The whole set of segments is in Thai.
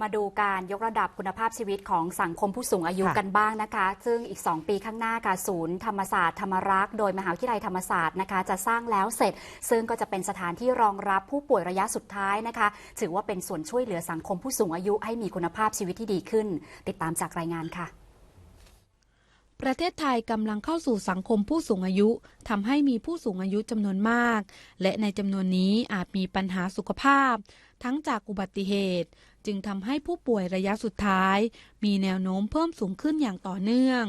มาดูการยกระดับคุณภาพชีวิตของสังคมผู้สูงอายุค่ะกันบ้างนะคะ ซึ่งอีก 2 ปีข้างหน้าค่ะศูนย์ธรรมศาสตร์ธรรมรักษ์โดยมหาวิทยาลัยธรรมศาสตร์นะคะ จะสร้างแล้วเสร็จ ซึ่งก็จะเป็นสถานที่รองรับผู้ป่วยระยะสุดท้ายนะคะ ถือว่าเป็นส่วนช่วยเหลือสังคมผู้สูงอายุให้มีคุณภาพชีวิตที่ดีขึ้น ติดตามจากรายงานค่ะ ประเทศไทยกำลังเข้าสู่สังคมผู้สูงอายุทำให้มีผู้สูงอายุจำนวนมาก และในจำนวนนี้อาจมีปัญหาสุขภาพ ทั้งจากอุบัติเหตุ จึงทำให้ผู้ป่วยระยะสุดท้าย มีแนวโน้มเพิ่มสูงขึ้นอย่างต่อเนื่อง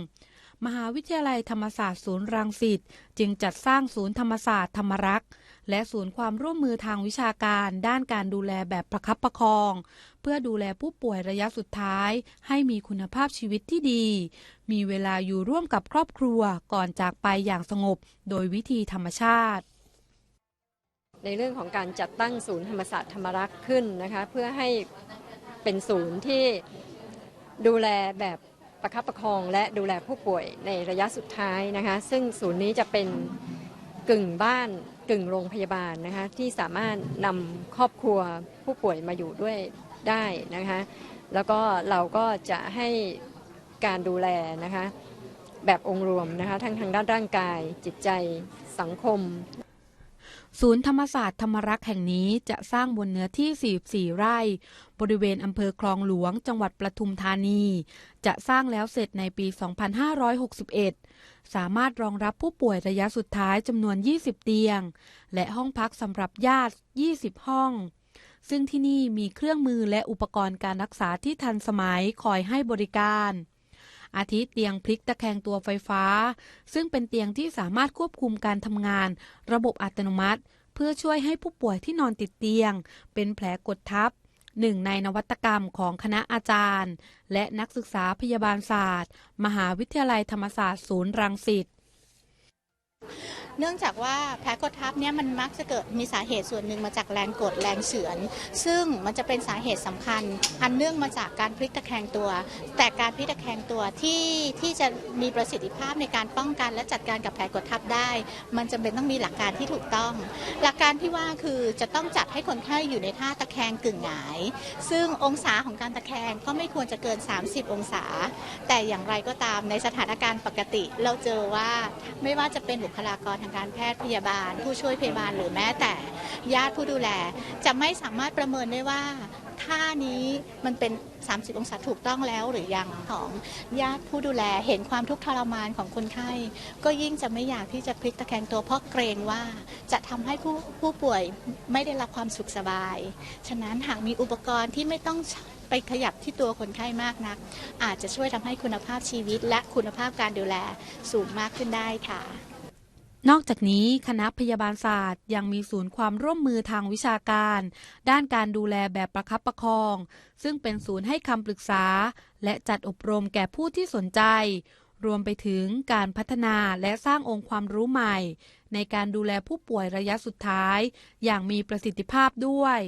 มหาวิทยาลัยธรรมศาสตร์ศูนย์รังสิตจึงจัดสร้างศูนย์ธรรมศาสตร์ธรรมรักษ์ และศูนย์ความร่วมมือทางวิชาการด้านการดูแลแบบประคับประคอง เพื่อดูแลผู้ป่วยระยะสุดท้าย ให้มีคุณภาพชีวิตที่ดี มีเวลาอยู่ร่วมกับครอบครัวก่อนจากไปอย่างสงบ โดยวิธีธรรมชาติ ในเรื่องของการจัดตั้งศูนย์ธรรมศาสตร์ธรรมรักษ์ขึ้นนะคะเพื่อให้เป็นศูนย์ที่ดูแลแบบประคับประคองและดูแลผู้ป่วยในระยะสุดท้ายนะคะ ซึ่งศูนย์นี้จะเป็นกึ่งบ้าน กึ่งโรงพยาบาลนะคะที่สามารถนำครอบครัวผู้ป่วยมาอยู่ด้วยได้นะคะแล้วก็เราก็จะให้การดูแลนะคะแบบองค์รวมนะคะทั้งทางด้านร่างกายจิตใจสังคม ศูนย์ธรรมศาสตร์ธรรมรักษ์แห่งนี้จะสร้างบนเนื้อที่ 44 ไร่ บริเวณอำเภอคลองหลวง จังหวัดปทุมธานี จะสร้างแล้วเสร็จในปี 2561 สามารถรองรับผู้ป่วยระยะสุดท้ายจำนวน 20 เตียง และห้องพักสำหรับญาติ 20 ห้องซึ่งที่นี่มีเครื่องมือและอุปกรณ์การรักษาที่ทันสมัยคอยให้บริการ อาทิเตียงพลิกตะแคงตัวไฟฟ้า ซึ่งเป็นเตียงที่สามารถควบคุมการทำงาน ระบบอัตโนมัติ เพื่อช่วยให้ผู้ป่วยที่นอนติดเตียง เป็นแผลกดทับหนึ่งในนวัตกรรมของคณะอาจารย์ และนักศึกษาพยาบาลศาสตร์ มหาวิทยาลัยธรรมศาสตร์ศูนย์รังสิตเนื่องจากว่าแผลกดทับเนี่ยมันมักจะเกิดมีสาเหตุส่วนหนึ่งมาจากแรงกดแรงเฉือน ซึ่งมันจะเป็นสาเหตุสำคัญ อันเนื่องมาจากการพลิกตะแคงตัว แต่การพลิกตะแคงตัวที่ที่จะมีประสิทธิภาพในการป้องกัน และจัดการกับแผลกดทับได้ มันจำเป็นต้องมีหลักการที่ถูกต้อง หลักการที่ว่าคือจะต้องจัดให้คนไข้อยู่ในท่าตะแคงกึ่งหงาย ซึ่งองศาของการตะแคงก็ไม่ควรจะเกิน 30 องศา แต่อย่างไรก็ตามในสถานการณ์ปกติ เราเจอว่าไม่ว่าจะเป็นบุคลากรทางการแพทย์พยาบาล ผู้ช่วยพยาบาลหรือแม้แต่ญาติผู้ดูแล จะไม่สามารถประเมินได้ว่าท่านี้มันเป็น 30 องศาถูกต้องแล้วหรือยังของญาติผู้ดูแลเห็นความทุกข์ทรมานของคนไข้ ก็ยิ่งจะไม่อยากที่จะพลิกตะแคงตัวเพราะเกรงว่าจะทำให้ผู้ผู้ป่วยไม่ได้รับความสุขสบาย ฉะนั้นหากมีอุปกรณ์ที่ไม่ต้องไปขยับที่ตัวคนไข้มากนัก อาจจะช่วยทำให้คุณภาพชีวิตและคุณภาพการดูแลสูงมากขึ้นได้ค่ะ นอกจากนี้คณะพยาบาลศาสตร์ยังมีศูนย์ความร่วมมือทางวิชาการ ด้านการดูแลแบบประคับประคอง ซึ่งเป็นศูนย์ให้คำปรึกษา และจัดอบรมแก่ผู้ที่สนใจ รวมไปถึงการพัฒนาและสร้างองค์ความรู้ใหม่ ในการดูแลผู้ป่วยระยะสุดท้าย อย่างมีประสิทธิภาพด้วย